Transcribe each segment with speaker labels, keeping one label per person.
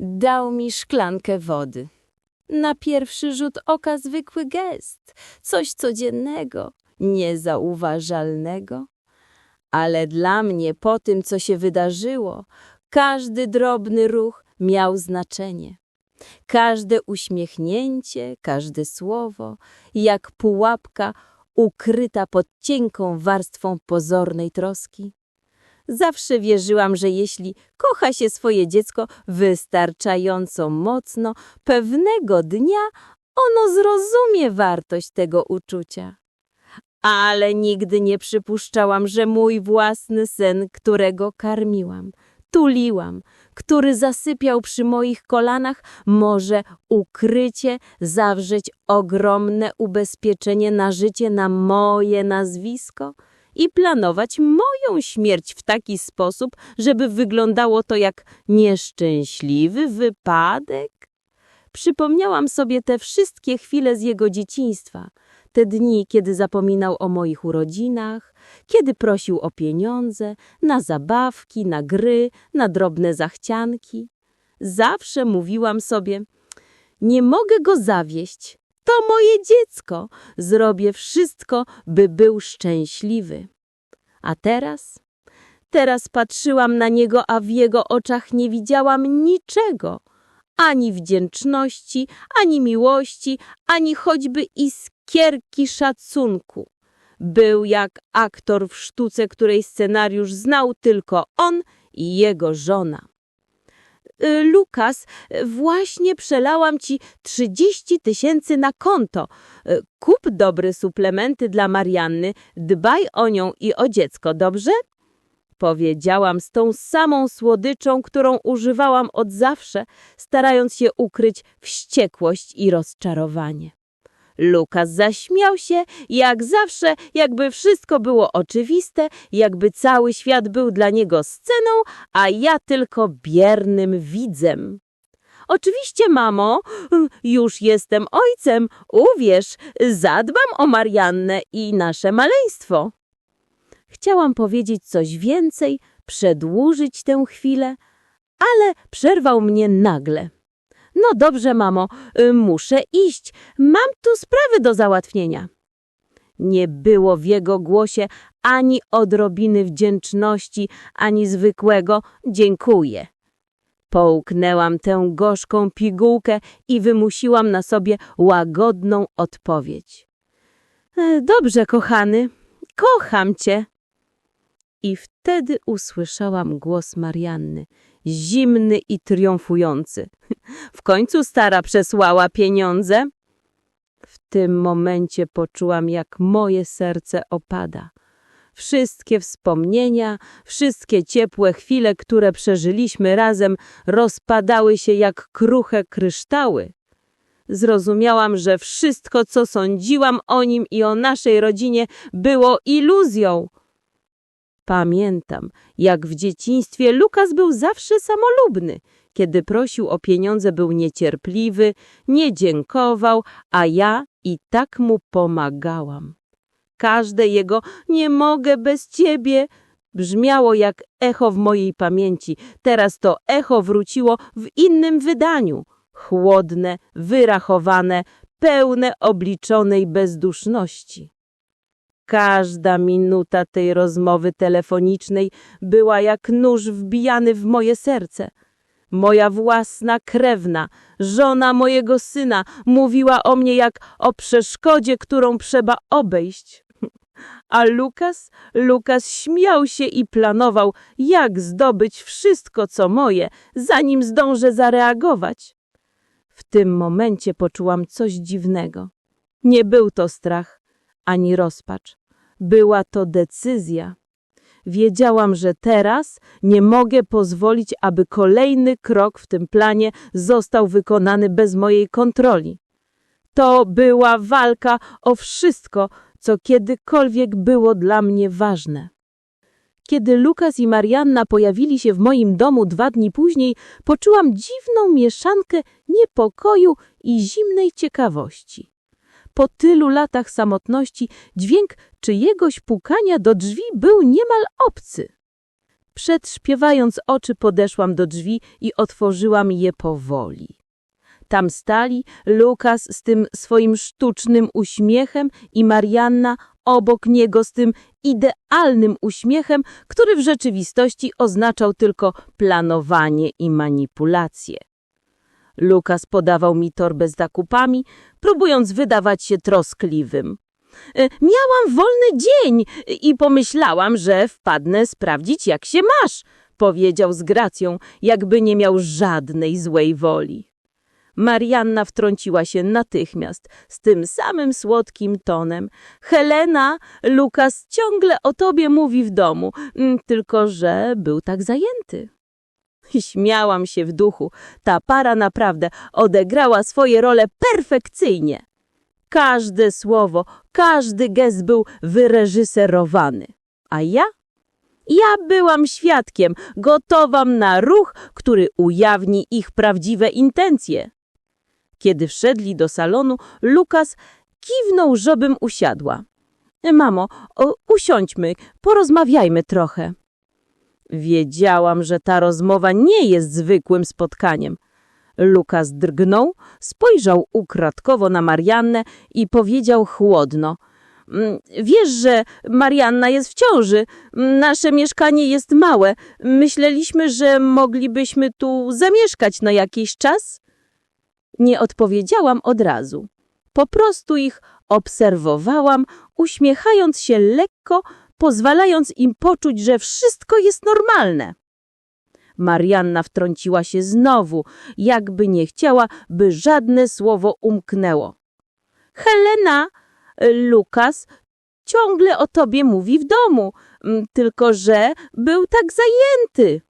Speaker 1: Dał mi szklankę wody. Na pierwszy rzut oka zwykły gest, coś codziennego, niezauważalnego. Ale dla mnie po tym, co się wydarzyło, każdy drobny ruch miał znaczenie. Każde uśmiechnięcie, każde słowo, jak pułapka ukryta pod cienką warstwą pozornej troski. Zawsze wierzyłam, że jeśli kocha się swoje dziecko wystarczająco mocno, pewnego dnia ono zrozumie wartość tego uczucia. Ale nigdy nie przypuszczałam, że mój własny sen, którego karmiłam, tuliłam, który zasypiał przy moich kolanach, może ukrycie zawrzeć ogromne ubezpieczenie na życie na moje nazwisko i planować moją śmierć w taki sposób, żeby wyglądało to jak nieszczęśliwy wypadek. Przypomniałam sobie te wszystkie chwile z jego dzieciństwa, te dni, kiedy zapominał o moich urodzinach, kiedy prosił o pieniądze, na zabawki, na gry, na drobne zachcianki. Zawsze mówiłam sobie, nie mogę go zawieść, to moje dziecko, zrobię wszystko, by był szczęśliwy. A teraz? Teraz patrzyłam na niego, a w jego oczach nie widziałam niczego. Ani wdzięczności, ani miłości, ani choćby iskierki szacunku. Był jak aktor w sztuce, której scenariusz znał tylko on i jego żona. Y, Lukas, y, właśnie przelałam ci 30 tysięcy na konto. Y, Kup dobre suplementy dla Marianny, dbaj o nią i o dziecko, dobrze? Powiedziałam z tą samą słodyczą, którą używałam od zawsze, starając się ukryć wściekłość i rozczarowanie. Lukas zaśmiał się, jak zawsze, jakby wszystko było oczywiste, jakby cały świat był dla niego sceną, a ja tylko biernym widzem. Oczywiście, mamo, już jestem ojcem, uwierz, zadbam o Mariannę i nasze maleństwo. Chciałam powiedzieć coś więcej, przedłużyć tę chwilę, ale przerwał mnie nagle. No dobrze, mamo, y, muszę iść. Mam tu sprawy do załatwienia. Nie było w jego głosie ani odrobiny wdzięczności, ani zwykłego dziękuję. Połknęłam tę gorzką pigułkę i wymusiłam na sobie łagodną odpowiedź. "E, Dobrze, kochany, kocham cię. I wtedy usłyszałam głos Marianny, zimny i triumfujący. W końcu stara przesłała pieniądze. W tym momencie poczułam, jak moje serce opada. Wszystkie wspomnienia, wszystkie ciepłe chwile, które przeżyliśmy razem, rozpadały się jak kruche kryształy. Zrozumiałam, że wszystko, co sądziłam o nim i o naszej rodzinie, było iluzją. Pamiętam, jak w dzieciństwie Lukas był zawsze samolubny. Kiedy prosił o pieniądze, był niecierpliwy, nie dziękował, a ja i tak mu pomagałam. Każde jego nie mogę bez ciebie brzmiało jak echo w mojej pamięci. Teraz to echo wróciło w innym wydaniu. Chłodne, wyrachowane, pełne obliczonej bezduszności. Każda minuta tej rozmowy telefonicznej była jak nóż wbijany w moje serce. Moja własna krewna, żona mojego syna, mówiła o mnie jak o przeszkodzie, którą trzeba obejść. A Lukas, Lukas śmiał się i planował, jak zdobyć wszystko, co moje, zanim zdążę zareagować. W tym momencie poczułam coś dziwnego. Nie był to strach, ani rozpacz. Była to decyzja. Wiedziałam, że teraz nie mogę pozwolić, aby kolejny krok w tym planie został wykonany bez mojej kontroli. To była walka o wszystko, co kiedykolwiek było dla mnie ważne. Kiedy Lukas i Marianna pojawili się w moim domu dwa dni później, poczułam dziwną mieszankę niepokoju i zimnej ciekawości. Po tylu latach samotności dźwięk czyjegoś pukania do drzwi był niemal obcy. Przedśpiewając oczy podeszłam do drzwi i otworzyłam je powoli. Tam stali Lukas z tym swoim sztucznym uśmiechem i Marianna obok niego z tym idealnym uśmiechem, który w rzeczywistości oznaczał tylko planowanie i manipulacje. Lukas podawał mi torbę z zakupami, próbując wydawać się troskliwym. E, Miałam wolny dzień i pomyślałam, że wpadnę sprawdzić, jak się masz, powiedział z gracją, jakby nie miał żadnej złej woli. Marianna wtrąciła się natychmiast z tym samym słodkim tonem. Helena, Lukas ciągle o tobie mówi w domu, tylko że był tak zajęty. Śmiałam się w duchu. Ta para naprawdę odegrała swoje role perfekcyjnie. Każde słowo, każdy gest był wyreżyserowany. A ja? Ja byłam świadkiem, gotowam na ruch, który ujawni ich prawdziwe intencje. Kiedy wszedli do salonu, Lukas kiwnął, żebym usiadła. Mamo, o, usiądźmy, porozmawiajmy trochę. Wiedziałam, że ta rozmowa nie jest zwykłym spotkaniem. Lukas drgnął, spojrzał ukradkowo na Mariannę i powiedział chłodno. "Mm, Wiesz, że Marianna jest w ciąży. Nasze mieszkanie jest małe. Myśleliśmy, że moglibyśmy tu zamieszkać na jakiś czas? Nie odpowiedziałam od razu. Po prostu ich obserwowałam, uśmiechając się lekko, pozwalając im poczuć, że wszystko jest normalne. Marianna wtrąciła się znowu, jakby nie chciała, by żadne słowo umknęło. Helena, Lukas ciągle o tobie mówi w domu, m, tylko że był tak zajęty.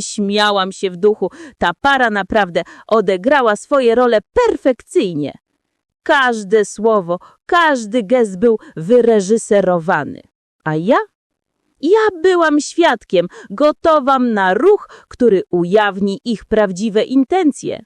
Speaker 1: Śmiałam się w duchu. Ta para naprawdę odegrała swoje role perfekcyjnie. Każde słowo, każdy gest był wyreżyserowany. A ja? Ja byłam świadkiem, gotowam na ruch, który ujawni ich prawdziwe intencje.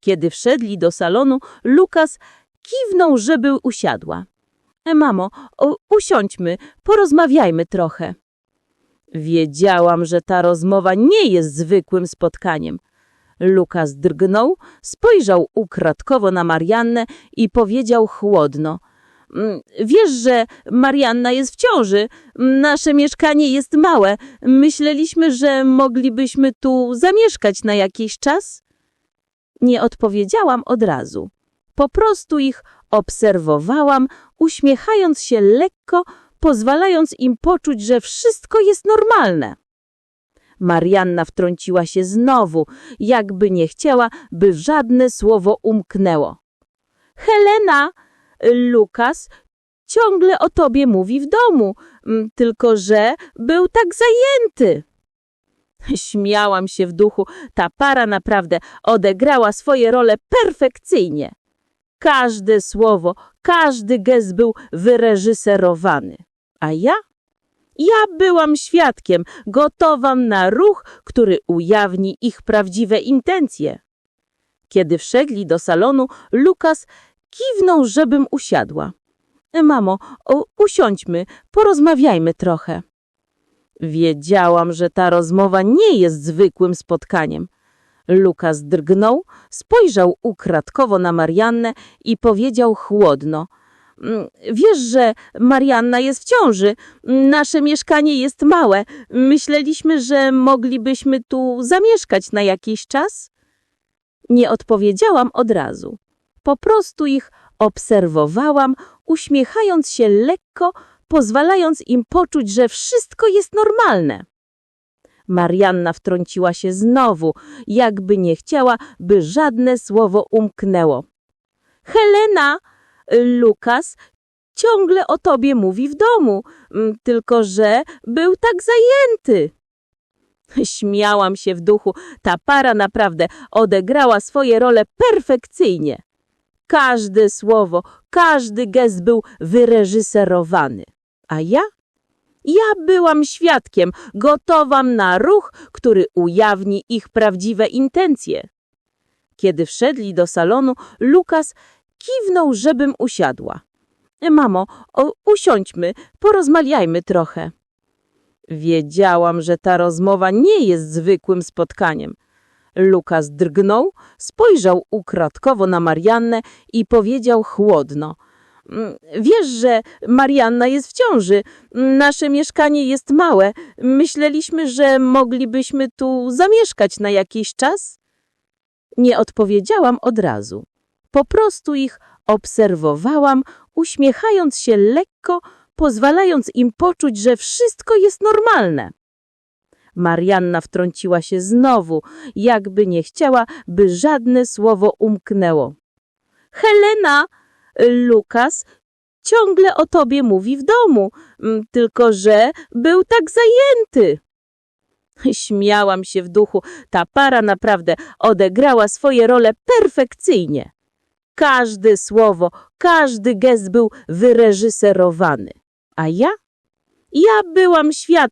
Speaker 1: Kiedy wszedli do salonu, Lukas kiwnął, żeby usiadła. E, Mamo, o, usiądźmy, porozmawiajmy trochę. Wiedziałam, że ta rozmowa nie jest zwykłym spotkaniem. Lukas drgnął, spojrzał ukradkowo na Mariannę i powiedział chłodno. "Mm, Wiesz, że Marianna jest w ciąży. Nasze mieszkanie jest małe. Myśleliśmy, że moglibyśmy tu zamieszkać na jakiś czas? Nie odpowiedziałam od razu. Po prostu ich obserwowałam, uśmiechając się lekko, pozwalając im poczuć, że wszystko jest normalne. Marianna wtrąciła się znowu, jakby nie chciała, by żadne słowo umknęło. Helena, Lukas ciągle o tobie mówi w domu, m, tylko że był tak zajęty. Śmiałam się w duchu, ta para naprawdę odegrała swoje role perfekcyjnie. Każde słowo, każdy gest był wyreżyserowany. A ja? Ja byłam świadkiem, gotowam na ruch, który ujawni ich prawdziwe intencje. Kiedy wszedli do salonu, Lukas kiwnął, żebym usiadła. Mamo, o, usiądźmy, porozmawiajmy trochę. Wiedziałam, że ta rozmowa nie jest zwykłym spotkaniem. Lukas drgnął, spojrzał ukradkowo na Mariannę i powiedział chłodno. "Mm, Wiesz, że Marianna jest w ciąży. Nasze mieszkanie jest małe. Myśleliśmy, że moglibyśmy tu zamieszkać na jakiś czas? Nie odpowiedziałam od razu. Po prostu ich obserwowałam, uśmiechając się lekko, pozwalając im poczuć, że wszystko jest normalne. Marianna wtrąciła się znowu, jakby nie chciała, by żadne słowo umknęło. Helena, Lukas ciągle o tobie mówi w domu, m, tylko że był tak zajęty. Śmiałam się w duchu, ta para naprawdę odegrała swoje role perfekcyjnie. Każde słowo, każdy gest był wyreżyserowany. A ja? Ja byłam świadkiem, gotowam na ruch, który ujawni ich prawdziwe intencje. Kiedy wszedli do salonu, Lukas kiwnął, żebym usiadła. Mamo, o, usiądźmy, porozmawiajmy trochę. Wiedziałam, że ta rozmowa nie jest zwykłym spotkaniem. Lukas drgnął, spojrzał ukradkowo na Mariannę i powiedział chłodno. "Mm, Wiesz, że Marianna jest w ciąży. Nasze mieszkanie jest małe. Myśleliśmy, że moglibyśmy tu zamieszkać na jakiś czas. Nie odpowiedziałam od razu. Po prostu ich obserwowałam, uśmiechając się lekko, pozwalając im poczuć, że wszystko jest normalne. Marianna wtrąciła się znowu, jakby nie chciała, by żadne słowo umknęło. Helena, Lukas ciągle o tobie mówi w domu, mm, tylko że był tak zajęty. Śmiałam się w duchu. Ta para naprawdę odegrała swoje role perfekcyjnie. Każde słowo, każdy gest był wyreżyserowany. A ja? Ja byłam świadkiem